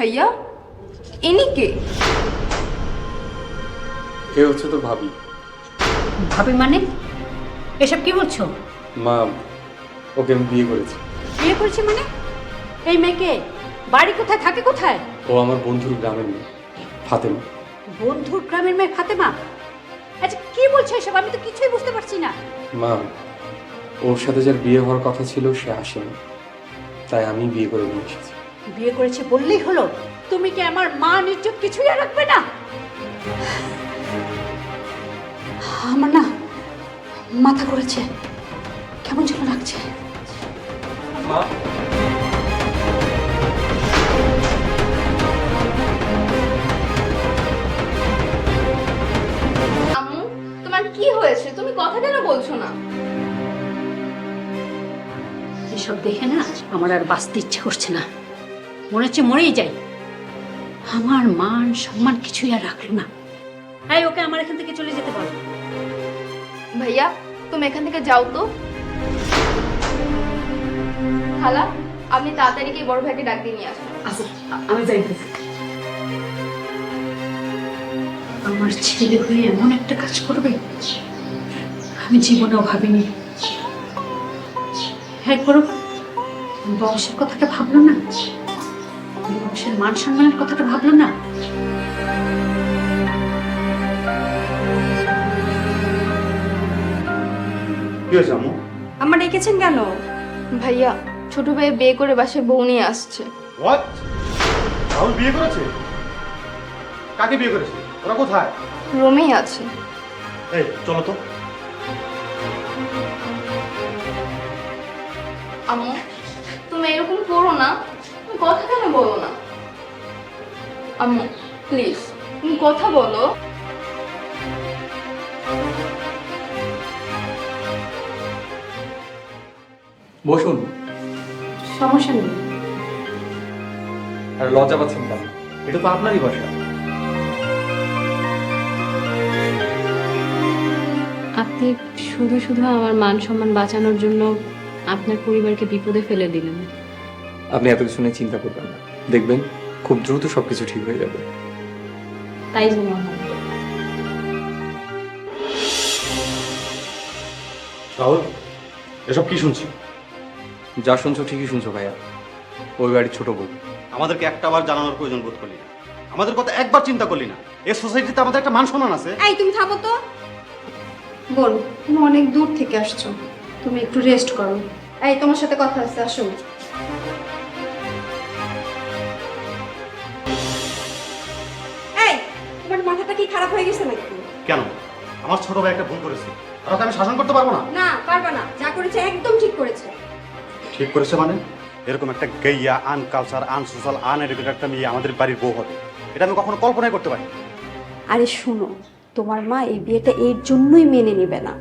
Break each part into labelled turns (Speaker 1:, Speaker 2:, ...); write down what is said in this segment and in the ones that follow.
Speaker 1: ভাইয়া? ইনি কে?
Speaker 2: কে হচ্ছে তোর ভাবি?
Speaker 3: ভাবি মানে? এসব কি বলছো?
Speaker 2: মা ওকে আমি বিয়ে করেছি।
Speaker 3: বিয়ে করেছি মানে? এই মেয়েকে বাড়ি কোথায়? থাকে কোথায়?
Speaker 2: ও আমার বন্ধুর গ্রামের মেয়ে ফাতেমা।
Speaker 3: বন্ধুর গ্রামের মেয়ে ফাতেমা? আচ্ছা কি বলছো এসব? আমি তো কিছুই বুঝতে পারছি না।
Speaker 2: মা ওর সাথে যার বিয়ে হওয়ার কথা ছিল সে আসেনি। তাই আমি বিয়ে করে নিয়ে এসেছি।
Speaker 3: বিয়ে করেছে বললেই হলো তুমি কি আমার মা নির্জত কিছুই আর রাখবে না? আমার না মাথা করেছে কেমন যেন লাগছে।
Speaker 2: মা?
Speaker 1: তোমার কি হয়েছে? তুমি কথা কেন বলছো না?
Speaker 3: এসব দেখে না আমার আর বাঁচতে ইচ্ছে করছে না। মনে হচ্ছে মরেই যাই। আমার মান সম্মান কিছুই আর রাখল না। তাই ওকে আমার এখান থেকে চলে যেতে পারো
Speaker 1: ভাইয়া তুমি এখান থেকে যাও তো। খালা আপনি তাড়াতাড়ি কি বড় ভাইকে ডাক দিয়ে নিয়ে আসুন।
Speaker 4: আচ্ছা আমি যাইতেছি
Speaker 3: আমার ছেলে হয়ে এমন একটা কাজ করবে আমি জীবনেও ভাবিনি। হ্যাঁ করো বংশের কথাটা ভাবলো না। বংশের মান সম্মানের কথাটা ভাবলো না?
Speaker 5: কি হয়েছে আম্মু?
Speaker 1: আমার ডেকেছেন কেন? ভাইয়া ছোট ভাই বিয়ে করে বাসায় বউ নিয়ে আসছে।
Speaker 5: হোয়াট রাহুল বিয়ে করেছে? কাকে বিয়ে করেছে? ওরা কোথায়?
Speaker 1: রোমেই আছে।
Speaker 5: এই চলো তো।
Speaker 1: আম্মু বলো না। আম্মু প্লিজ তুমি কথা বলো।
Speaker 2: বসুন।
Speaker 3: সমস্যা নেই।
Speaker 2: আর লজ্জা পাচ্ছেন কেন এটা তো আপনারই বাসা।
Speaker 6: আপনি শুধু শুধু আমার মান সম্মান বাঁচানোর জন্য আপনার পরিবারকে বিপদে ফেলে দিলেন।
Speaker 2: আপনি এত কিছু নিয়ে চিন্তা করবেন না। দেখবেন খুব দ্রুত সবকিছু ঠিক হয়ে যাবে।
Speaker 6: তাই
Speaker 5: রাহুল এসব কি শুনছি?
Speaker 2: যা শুনছো ঠিকই শুনছো ভাইয়া। ওই বাড়ির ছোট বউ।
Speaker 5: আমাদেরকে একটা বার জানানোর প্রয়োজন বোধ করলি না। আমাদের কথা একবার চিন্তা করলি না। এই সোসাইটিতে আমাদের একটা মান সম্মান আছে।
Speaker 7: এই তুমি থামো তো। বোন তুমি অনেক দূর থেকে আসছো। তুমি একটু রেস্ট করো। এই তোমার সাথে কথা আছে আসো। খারাপ হয়ে গেছে নাকি?
Speaker 5: কেন? আমার ছোট ভাই একটা ভুল করেছে। আর ওকে আমি শাসন করতে পারব না?
Speaker 7: না পারবে না। যা করেছে একদম ঠিক করেছে।
Speaker 5: ঠিক করেছে মানে? এরকম একটা গেইয়া uncultured unsocial uneducated একটা মেয়ে আমাদের বাড়ির বউ হবে। এটা আমি কখনো কল্পনাই করতে পারি
Speaker 7: আরে শোনো তোমার মা এই বিয়েটা এর জন্যই মেনে নেবে না।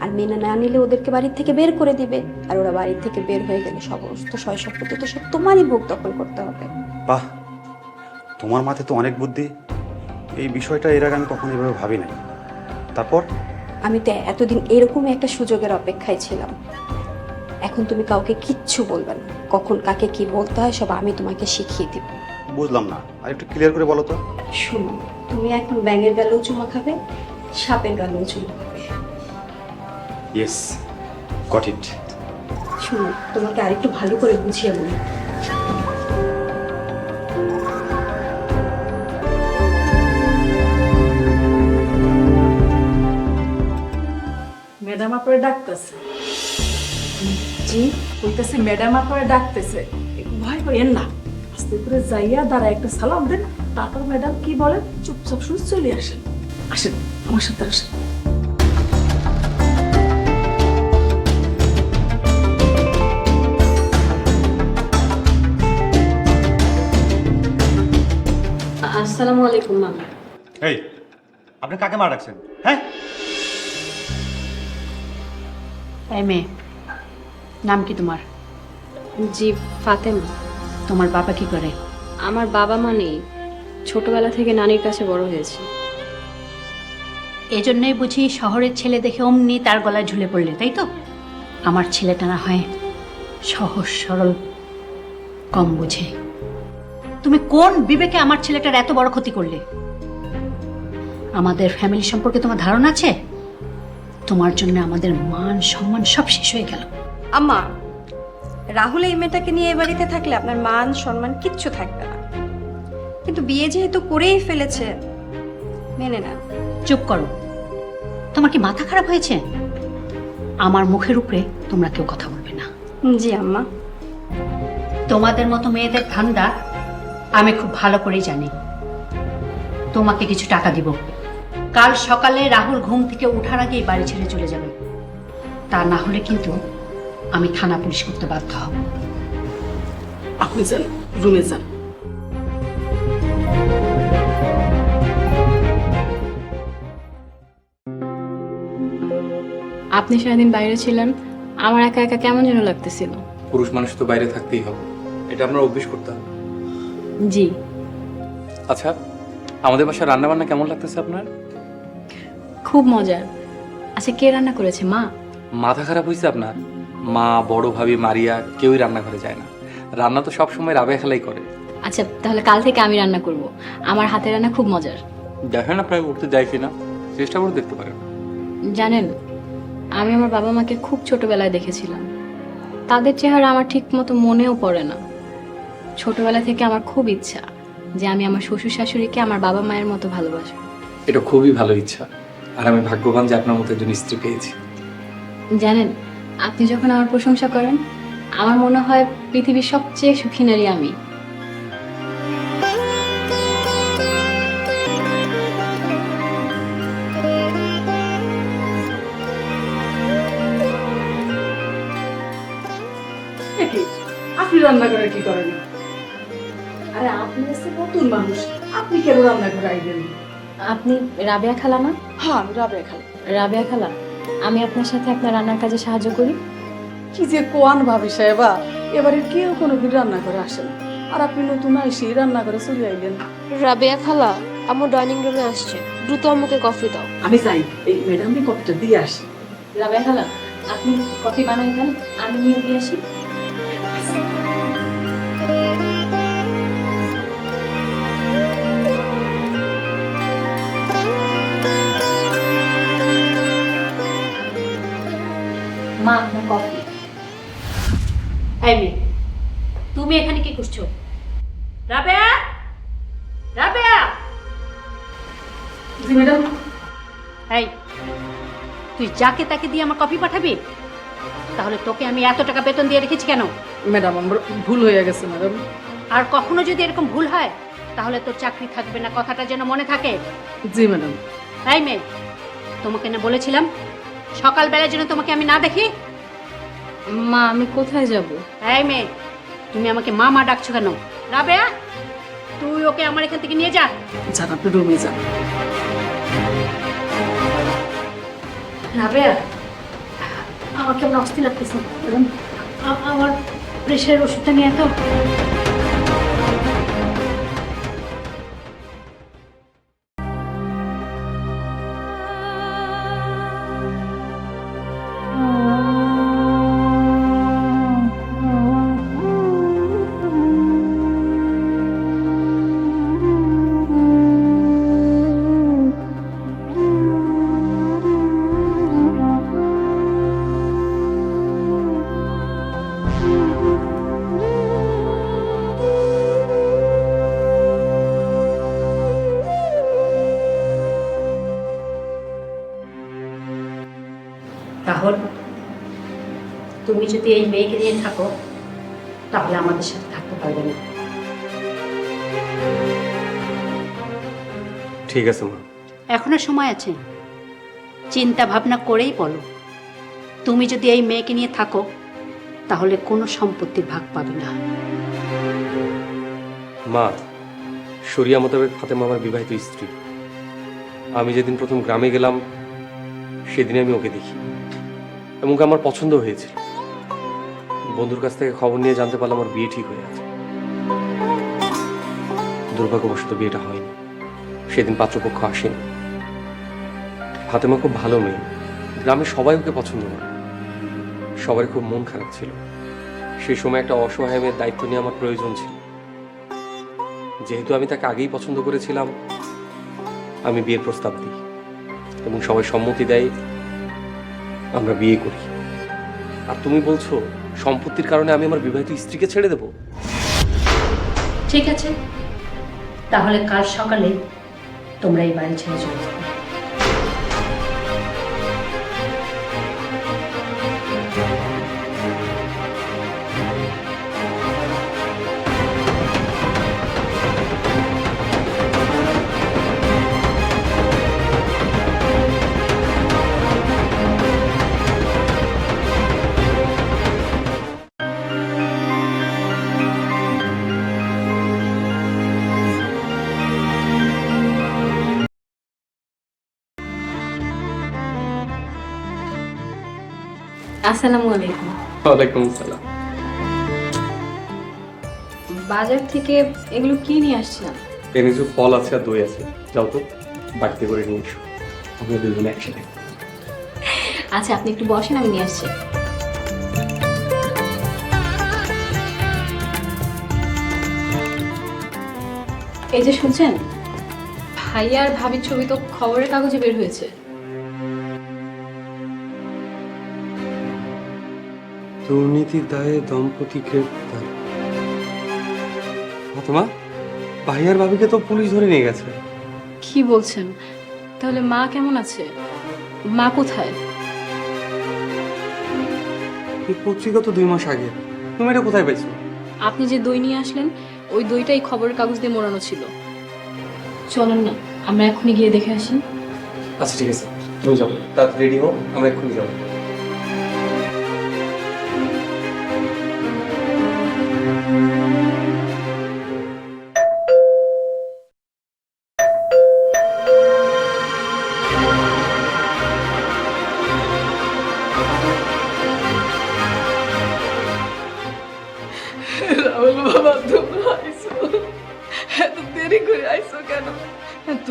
Speaker 7: আর মেনে না নিলে ওদেরকে বাড়ির থেকে বের করে দিবে। আর ওরা বাড়ির থেকে বের হয়ে গেলে সমস্ত সম্পত্তি তো সব তোমারই বুক দখল করতে হবে।
Speaker 5: বাহ! তোমার মাথায় তো অনেক বুদ্ধি। এই বিষয়টা এর আগে আমি কখনো এভাবে ভাবি নাই। তারপর?
Speaker 7: আমি তো এতদিন এরকমই একটা সুযোগের অপেক্ষায় ছিলাম। এখন তুমি কাউকে কিচ্ছু বলবে না। কখন কাকে কি বলতে হয় সব আমি তোমাকে শিখিয়ে দিব।
Speaker 5: বুঝলাম না। আর একটু ক্লিয়ার করে বলো তো।
Speaker 7: শোনো তুমি এখন ব্যাঙের গালেও চুমা খাবে সাপের গালেও চুমা খাবে।
Speaker 5: ইয়েস গট ইট
Speaker 7: শোনো তোমাকে আরেকটু ভালো করে বুঝিয়ে বলি।
Speaker 4: ম্যাডাম আপনারে ডাকতেছে। জি কইতেছে ম্যাডাম আপনারে ডাকতেছে। ভয় করেন না। আস্তে করে যাইয়া দাঁড়া একটা সালাম দেন। তারপর ম্যাডাম কি বলেন? চুপচাপ শুনে চলে আসেন। আসেন আমার সাথে আসেন।
Speaker 6: আসসালামু আলাইকুম মা
Speaker 5: এই আপনি কাকে মারা রাখছেন হ্যাঁ?
Speaker 3: এই মেয়ে নাম কি তোমার?
Speaker 6: জি ফাতেমা।
Speaker 3: তোমার বাবা কি করে?
Speaker 6: আমার বাবা মা নেই। ছোটবেলা থেকে নানির কাছে বড় হয়েছে।
Speaker 3: এজন্যই বুঝি শহরের ছেলে দেখে অমনি তার গলায় ঝুলে পড়লে তাই তো? আমার ছেলেটা না হয় সহজ সরল কম বুঝে। তুমি কোন বিবেকে আমার ছেলেটার এত বড় ক্ষতি করলে? আমাদের ফ্যামিলি সম্পর্কে তোমার ধারণা আছে? তোমার জন্য আমাদের মান সম্মান সব শেষ হয়ে গেল।
Speaker 7: আম্মা রাহুল এই মেয়েটাকে নিয়ে এ বাড়িতে থাকলে আপনার মান সম্মান কিচ্ছু থাকবে না। কিন্তু বিয়ে যেহেতু করেই ফেলেছে মেনে না
Speaker 3: চুপ করো। তোমার কি মাথা খারাপ হয়েছে? আমার মুখের উপরে তোমরা কেউ কথা বলবে না।
Speaker 7: জি আম্মা।
Speaker 3: তোমাদের মতো মেয়েদের ধান্দা আমি খুব ভালো করেই জানি। তোমাকে কিছু টাকা দিব। কাল সকালে রাহুল ঘুম থেকে ওঠার আগেই বাড়ি ছেড়ে চলে যাবে। তা না হলে কিন্তু আমি থানা পুলিশ করতে বাধ্য হব।
Speaker 4: আপনি যান রুমে যান।
Speaker 6: আপনি সারাদিন বাইরে ছিলেন আমার একা একা কেমন যেন লাগতেছিল?
Speaker 2: পুরুষ মানুষ তো বাইরে থাকতেই হবে। এটা আমরা অভ্যেস করতে হবে
Speaker 6: জি।
Speaker 2: আচ্ছা আমাদের বাসায় রান্না বান্না কেমন লাগতেছে আপনার?
Speaker 6: খুব মজার। আচ্ছা কে রান্না করেছে মা?
Speaker 2: মাথা খারাপ হয়েছে আপনার। মা বড় ভাবি মারিয়া কেউই রান্না করে যায় না। রান্না তো সব সময় রাবে খেলাই করে।
Speaker 6: আচ্ছা তাহলে কাল থেকে আমি রান্না করব। আমার হাতের রান্না খুব মজার।
Speaker 2: দেখেন আপনাকে উঠতে যাই কিনা। চেষ্টা করে দেখতে পারেন।
Speaker 6: জানেন আমি আমার বাবা মাকে খুব ছোটবেলায় দেখেছিলাম। তাদের চেহারা আমার ঠিক মতো মনেও পড়ে না। ছোটবেলা থেকে আমার খুব ইচ্ছা যে আমি আমার শ্বশুর শাশুড়িকে আমার বাবা মায়ের মতো ভালোবাসবো।
Speaker 2: এটা খুবই ভালো ইচ্ছা। আর আমি ভাগ্যবান যে আপনার মতো একজন স্ত্রী পেয়েছি।
Speaker 6: জানেন আপনি যখন আমার প্রশংসা করেন আমার মনে হয় পৃথিবীর সবচেয়ে সুখী নারী আমি।
Speaker 4: আপনি রান্না করে কি করেন? আরে আপনি হচ্ছে নতুন মানুষ। আপনি কেন রান্না করে আইবেন
Speaker 6: আপনি রাবেয়া খালা না
Speaker 4: হ্যাঁ আমি রাবে খাই
Speaker 6: রাবেয়া খালা আমি আপনার সাথে আপনার রান্নার কাজে সাহায্য করি?
Speaker 4: কি যে কোয়ান ভাবি সাহেবা এবারে কেউ কোনোদিন রান্না করে আসে না। আর আপনি নতুন আইসি রান্না করে চলে আইলেন।
Speaker 8: রাবেয়া খালা আমার ডাইনিং রুমে আসছে। দ্রুত আমাকে কফি দাও।
Speaker 4: আমি যাই। এই ম্যাডামকে কফিটা দিয়ে আসি।
Speaker 6: রাবেয়া খালা আপনি কফি বানাই দেন আমি নিয়ে দিয়ে আসি।
Speaker 3: এখানে কি করছ? রাবেয়া! রাবেয়া!
Speaker 4: জি ম্যাডাম।
Speaker 3: এই তুই যাকে তাকে দিয়ে আমার কপি পাঠাবি তাহলে তোকে আমি এত টাকা বেতন দিয়ে রেখেছি কেন?
Speaker 4: ম্যাডাম আমার ভুল হয়ে গেছে ম্যাডাম।
Speaker 3: আর কখনো যদি এরকম ভুল হয় তাহলে তোর চাকরি থাকবে না কথাটা যেন মনে থাকে।
Speaker 4: জি ম্যাডাম।
Speaker 3: তাই মেয়ে তোমাকে না বলেছিলাম সকালবেলায় যেন তোমাকে আমি না দেখি?
Speaker 6: মা আমি কোথায় যাব?
Speaker 3: এই মেয়ে তুমি আমাকে মা মা ডাকছো কেন? রাবেয়া তুই ওকে আমার এখান থেকে নিয়ে যা।
Speaker 4: যান আপনি রুমে যান।
Speaker 3: রাবেয়া আমার কেমন অস্থির লাগতেছে। আমার প্রেশারের ওষুধটা নিয়ে তো যদি এই মেয়েকে নিয়ে থাকো তাহলে আমাদের সাথে থাকতে পারবে না।
Speaker 2: ঠিক আছে মা।
Speaker 3: এখনও সময় আছে? চিন্তা ভাবনা করেই বলো। তুমি যদি এই মেয়েকে নিয়ে থাকো তাহলে কোনো সম্পত্তির ভাগ পাবে না।
Speaker 2: মা শরিয়া মোতাবেক ফাতেমা আমার বিবাহিত স্ত্রী। আমি যেদিন প্রথম গ্রামে গেলাম সেদিন আমি ওকে দেখি। এবং আমার পছন্দ হয়েছিল। বন্ধুর কাছ থেকে খবর নিয়ে জানতে পারলাম আমার বিয়ে ঠিক হয়ে আছে দুর্ভাগ্যবশত বিয়েটা হয়নি। সেদিন পাত্রপক্ষ আসেনি। ফাতেমা খুব ভালো মেয়ে। গ্রামে সবাই ওকে পছন্দ করে। সবারই খুব মন খারাপ ছিল। সেই সময় একটা অসহায় মেয়ের দায়িত্ব নিয়ে আমার প্রয়োজন ছিল। যেহেতু আমি তাকে আগেই পছন্দ করেছিলাম, আমি বিয়ের প্রস্তাব দিই এবং সবাই সম্মতি দেয় আমরা বিয়ে করি। আর তুমি বলছো, সম্পত্তির কারণে আমি আমার বিবাহিত স্ত্রীকে ছেড়ে দেব?
Speaker 3: ঠিক আছে। তাহলে কাল সকালে তোমরা এই বাড়ি ছেড়ে চলে যাবে।
Speaker 6: আসসালামু আলাইকুম।
Speaker 2: ওয়ালাইকুম আসসালাম।
Speaker 6: বাজার থেকে এগুলো কি নিয়ে আসছিলাম?
Speaker 2: এর কিছু ফল আছে আর দই আছে যাও তো বাড়িতে করে নিয়ে এসো। আমরা দুজনে একসাথে।
Speaker 6: আচ্ছা আপনি একটু বসেন আমি নিয়ে আসছি। এই যে শুনছেন? ভাইয়া আর ভাবির ছবি তো খবরের কাগজে বের হয়েছে।
Speaker 2: দুর্নীতির দায়ে দম্পতি গ্রেপ্তার। ফাতেমা ভাইয়ার ভাবিকে তো পুলিশ ধরে নিয়ে গেছে।
Speaker 6: কি বলছেন? তাহলে মা কেমন আছে? মা কোথায়?
Speaker 2: এই পত্রিকা তো দুই মাস আগে। তুমি এটা কোথায় পাইছো
Speaker 6: আপনি যে দই নিয়ে আসলেন ওই দইটাই খবরের কাগজ দিয়ে মোড়ানো ছিল। চলেন না আমরা এখনই গিয়ে দেখে আসি।
Speaker 2: আচ্ছা ঠিক আছে। তুমি যাও। তাড়াতাড়ি রেডি হও আমরা এক্ষুনি যাব।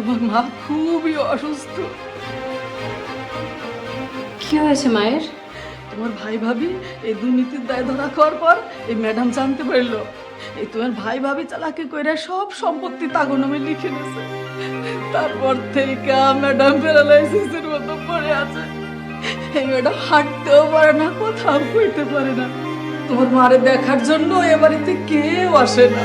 Speaker 4: তোমার মা খুবই অসুস্থ।
Speaker 6: কি হয়েছে মায়ের?
Speaker 4: তোমার ভাই ভাবি এই দুর্নীতির দায় ধরা খাওয়ার পর এই ম্যাডাম জানতে পারল। এই তোমার ভাই ভাবি চালাকি কইরা সব সম্পত্তি তাগো নামে লিখে নিয়েছে। তারপর থেকে ম্যাডাম প্যারালাইসিসের মতো পড়ে আছে। এই ম্যাডাম হাঁটতেও পারে না কোথাও কইতে পারে না। তোমার মারে দেখার জন্য এ বাড়িতে কেউ আসে না।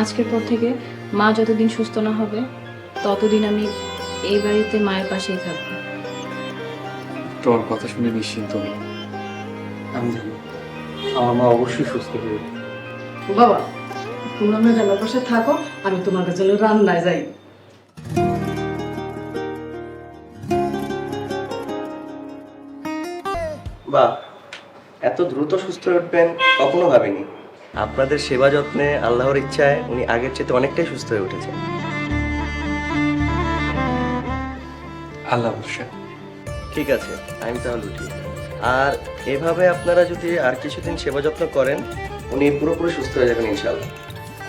Speaker 6: আজকের পর থেকে মা যতদিন সুস্থ না হবে ততদিন আমি এই বাড়িতে মায়ের পাশেই থাকব।
Speaker 2: তোমার কথা শুনে নিশ্চিন্ত হই। আমি জানি আমার মা অবশ্যই সুস্থ হয়ে
Speaker 4: বাবা তোমরা ম্যাডামের পাশে থাকো আমি তোমার জন্য রান্নায় যাই।
Speaker 9: বাহ এত দ্রুত সুস্থ হয়ে উঠবেন কখনো ভাবিনি। আপনাদের সেবা যত্নে আল্লাহর ইচ্ছায় উনি আগের চেয়ে অনেকটাই সুস্থ হয়ে উঠেছেন।
Speaker 2: আল্লাহ ভরসা
Speaker 9: ঠিক আছে আমি তাহলে উঠি। আর এভাবে আপনারা যদি আর কিছুদিন সেবা যত্ন করেন উনি পুরোপুরি সুস্থ হয়ে যাবেন ইনশাল্লাহ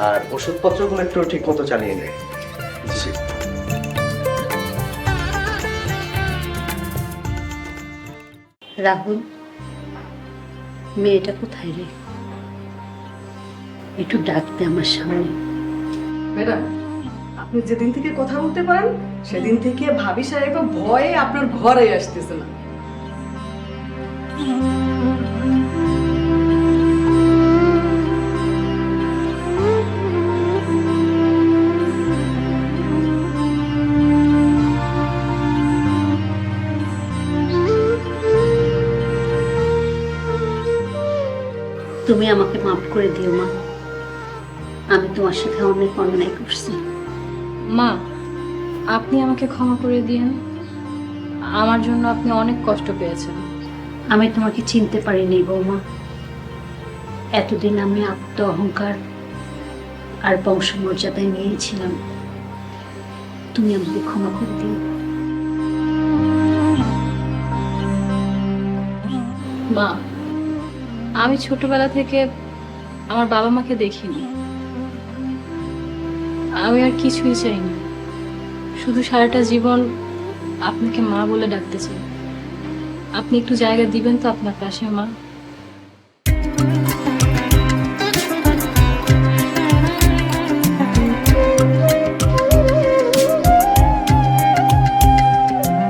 Speaker 9: আর ওষুধপত্রগুলো একটু ঠিক মতো চালিয়ে নেন। জি।
Speaker 3: রাহুল মেয়েটা কোথায় রে? একটু ডাকতে আমার সামনে।
Speaker 4: ম্যাডাম আপনি যেদিন থেকে কথা বলতে পারেন সেদিন থেকে ভাবি সাহেব ভয়ে আপনার ঘরে আসতেছে না।
Speaker 3: তুমি আমাকে মাফ করে দিও মা। আমি তোমার সাথে অনেক অন্যায় করছি।
Speaker 6: মা আপনি আমাকে ক্ষমা করে দিয়েন। আমার জন্য আপনি অনেক কষ্ট পেয়েছেন।
Speaker 3: আমি তোমাকে চিনতে পারিনি বৌমা। এতদিন আমি আত্ম অহংকার আর বংশমর্যাদায় নিয়েছিলাম। তুমি আমাকে ক্ষমা করে দিও।
Speaker 6: মা আমি ছোটবেলা থেকে আমার বাবা মাকে দেখিনি। আমি আর কিছুই চাই না। শুধু সারাটা জীবন আপনাকে মা বলে ডাকতে চাই। আপনি একটু জায়গা দিবেন তো আপনার পাশে মা।